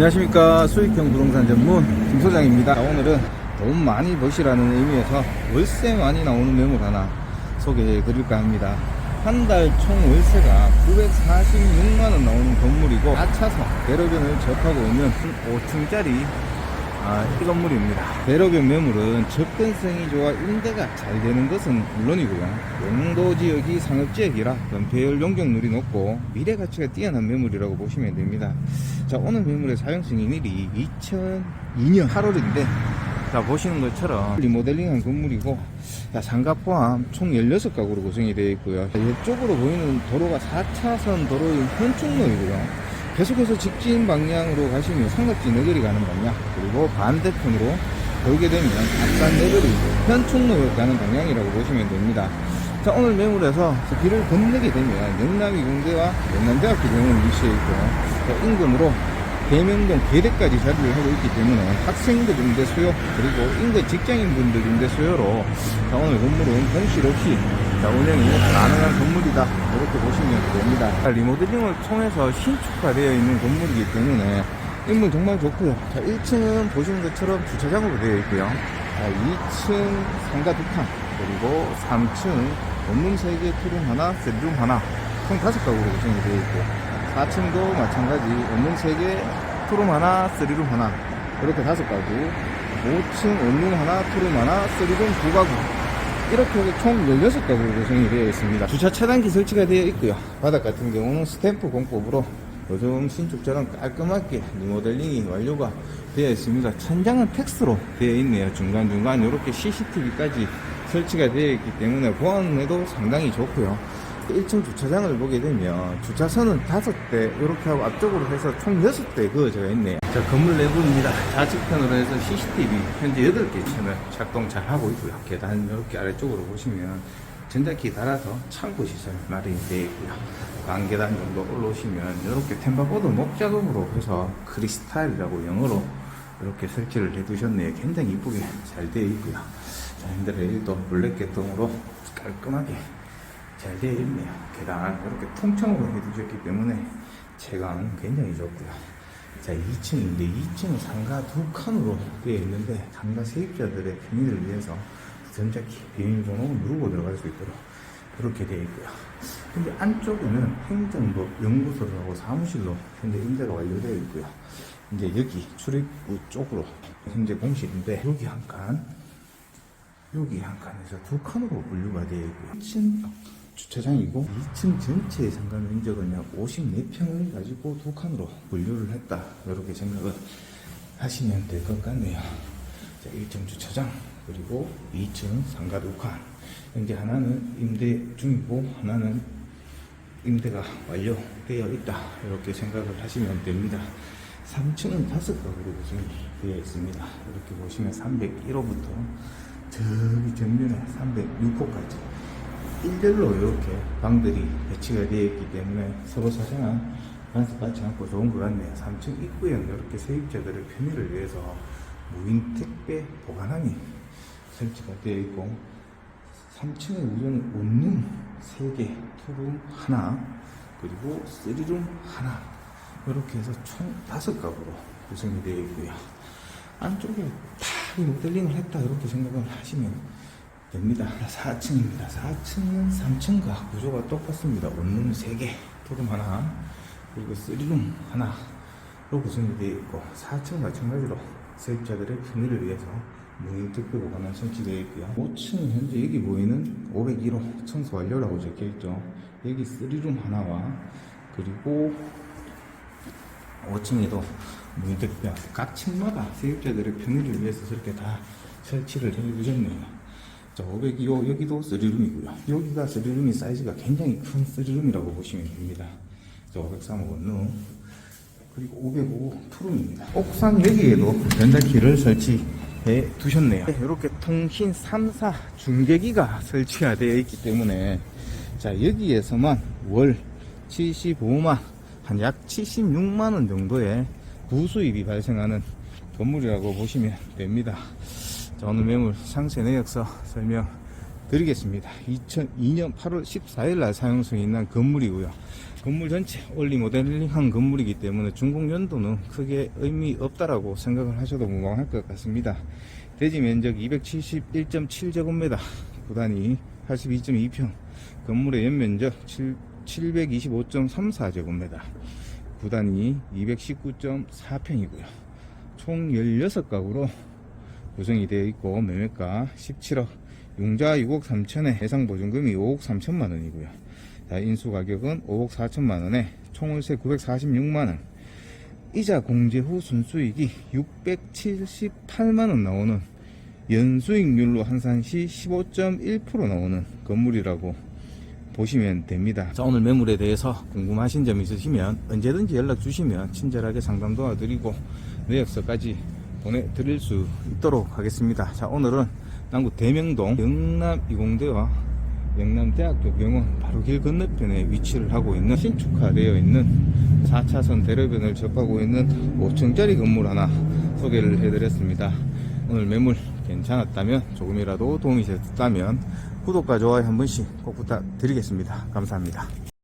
안녕하십니까. 수익형 부동산 전문 김 소장입니다. 자, 오늘은 돈 많이 버시라는 의미에서 월세 많이 나오는 매물 하나 소개해 드릴까 합니다. 한 달 총 월세가 946만원 나오는 건물이고 4차선 대로변을 접하고 있는 5층짜리 아, 이 건물입니다. 대로변 매물은 접근성이 좋아 임대가 잘 되는 것은 물론이고요. 용도 지역이 상업 지역이라 변폐율 용적률이 높고 미래 가치가 뛰어난 매물이라고 보시면 됩니다. 자, 오늘 매물의 사용 승인일이 2002년 8월인데 자, 보시는 것처럼 리모델링한 건물이고 자, 상가 포함 총 16가구로 구성이 되어 있고요. 자, 이쪽으로 보이는 도로가 4차선 도로인 현충로이고요. 계속해서 직진 방향으로 가시면 상급지 너거리 가는 방향 그리고 반대편으로 돌게 되면 안산 너거리 현충로 가는 방향이라고 보시면 됩니다. 자 오늘 매물에서 길을 건너게 되면 영남이 공대와 영남대학교 병원이 위치해 있고 또 인근으로 대명동 계대까지 자리를 하고 있기 때문에 학생들 임대 수요 그리고 인근 직장인 분들 임대 수요로 자 오늘 건물은 공실 없이 자 운영이 가능한 건물이다. 이렇게 보시면 됩니다. 자, 리모델링을 통해서 신축화 되어 있는 건물이기 때문에 인물 정말 좋고요. 자 1층은 보시는 것처럼 주차장으로 되어 있고요. 자 2층 상가 두칸 그리고 3층 원룸 3개 투룸 하나 세룸 하나 총 5가구로 구성이 되어 있고 4층도 마찬가지 원룸 3개 투룸 하나 쓰리룸 하나 이렇게 5가구 5층 원룸 하나 투룸 하나 쓰리룸 2가구 이렇게 해서 총 16가구로 구성이 되어 있습니다. 주차 차단기 설치가 되어 있고요. 바닥 같은 경우는 스탬프 공법으로 요즘 신축처럼 깔끔하게 리모델링이 완료가 되어 있습니다. 천장은 텍스로 되어 있네요. 중간중간 이렇게 CCTV까지 설치가 되어 있기 때문에 보안에도 상당히 좋고요. 1층 주차장을 보게 되면 주차선은 5대 이렇게 하고 앞쪽으로 해서 총 6대 그어져 있네요. 자, 건물 내부입니다. 좌측편으로 해서 CCTV 현재 8개 채널 작동 잘 하고 있고요. 계단 이렇게 아래쪽으로 보시면 전자키 달아서 창고 시설 마련이 되어 있고요. 반계단 정도 올라오시면 이렇게 템바보드 목작업으로 해서 크리스탈이라고 영어로 이렇게 설치를 해 두셨네요. 굉장히 이쁘게 잘 되어 있고요. 자, 핸드레일도 블랙 계통으로 깔끔하게 잘 되어 있네요. 계단 이렇게 통창으로 해두셨기 때문에 체감은 굉장히 좋고요. 자, 2층인데 2층은 상가 두 칸으로 되어 있는데 상가 세입자들의 편의를 위해서 전자키 비밀번호 누르고 들어갈 수 있도록 그렇게 되어 있고요. 근데 안쪽에는 행정부 연구소하고 사무실로 현재 임대가 완료되어 있고요. 이제 여기 출입구 쪽으로 현재 공실인데 여기 한 칸, 여기 한 칸에서 두 칸으로 분류가 되어 있고요. 1층 주차장이고 2층 전체의 상가 면적은 약 54평을 가지고 두 칸으로 분류를 했다. 이렇게 생각을 하시면 될 것 같네요. 자, 1층 주차장 그리고 2층 상가 두 칸. 현재 하나는 임대 중이고 하나는 임대가 완료되어 있다. 이렇게 생각을 하시면 됩니다. 3층은 다섯 가구로 구성이 되어 있습니다. 이렇게 보시면 301호부터 저기 정면에 306호까지 일렬로 이렇게 방들이 배치가 되어 있기 때문에 서로 사생활 간섭받지 않고 좋은 것 같네요. 3층 입구에는 이렇게 세입자들의 편의를 위해서 무인 택배 보관함이 설치가 되어 있고 3층에 우선 원룸 3개, 투룸 하나, 그리고 3룸 하나 이렇게 해서 총 5가구로 구성이 되어 있고요. 안쪽에 다 리모델링을 했다 이렇게 생각을 하시면 됩니다. 4층입니다. 4층은 3층과 구조가 똑같습니다. 원룸 3개, 투룸 하나, 그리고 3룸 하나로 구성이 되어 있고 4층 마찬가지로 세입자들의 편의를 위해서 무인 택배 보관함 설치되어 있고요. 5층은 현재 여기 보이는 501호 청소 완료라고 적혀 있죠. 여기 3룸 하나와 그리고 5층에도 무인 택배 각 층마다 세입자들의 편의를 위해서 저렇게 다 설치를 해 주셨네요. 자, 502호 여기도 3룸이고요. 여기가 3룸이 사이즈가 굉장히 큰 3룸이라고 보시면 됩니다. 자, 503호 원룸 그리고 505 투룸입니다. 옥상 여기에도 변자키를 설치해 두셨네요. 이렇게 통신 3사 중계기가 설치가 되어 있기 때문에 자 여기에서만 월 75만 한 약 76만 원 정도의 부수입이 발생하는 건물이라고 보시면 됩니다. 자, 오늘 매물 상세 내역서 설명 드리겠습니다. 2002년 8월 14일 날 사용성이 있는 건물이고요. 건물 전체 올리 모델링한 건물이기 때문에 준공 연도는 크게 의미 없다라고 생각을 하셔도 무방할 것 같습니다. 대지 면적 271.7제곱미터, 구단위 82.2평, 건물의 연면적 725.34제곱미터, 구단위 219.4평이고요. 총 16가구로 구성이 되어 있고 매매가 17억 용자 6억 3천에 해상 보증금이 5억 3천만 원이고요. 자, 인수 가격은 5억 4천만 원에 총월세 946만 원. 이자 공제 후 순수익이 678만 원 나오는 연수익률로 한산시 15.1% 나오는 건물이라고 보시면 됩니다. 자, 오늘 매물에 대해서 궁금하신 점 있으시면 언제든지 연락 주시면 친절하게 상담 도와드리고 내역서까지 보내드릴 수 있도록 하겠습니다. 자, 오늘은 남구 대명동 영남 이공대와 영남대학교 병원 바로 길 건너편에 위치를 하고 있는 신축화되어 있는 4차선 대로변을 접하고 있는 5층짜리 건물 하나 소개를 해드렸습니다. 오늘 매물 괜찮았다면 조금이라도 도움이 됐다면 구독과 좋아요 한 번씩 꼭 부탁드리겠습니다. 감사합니다.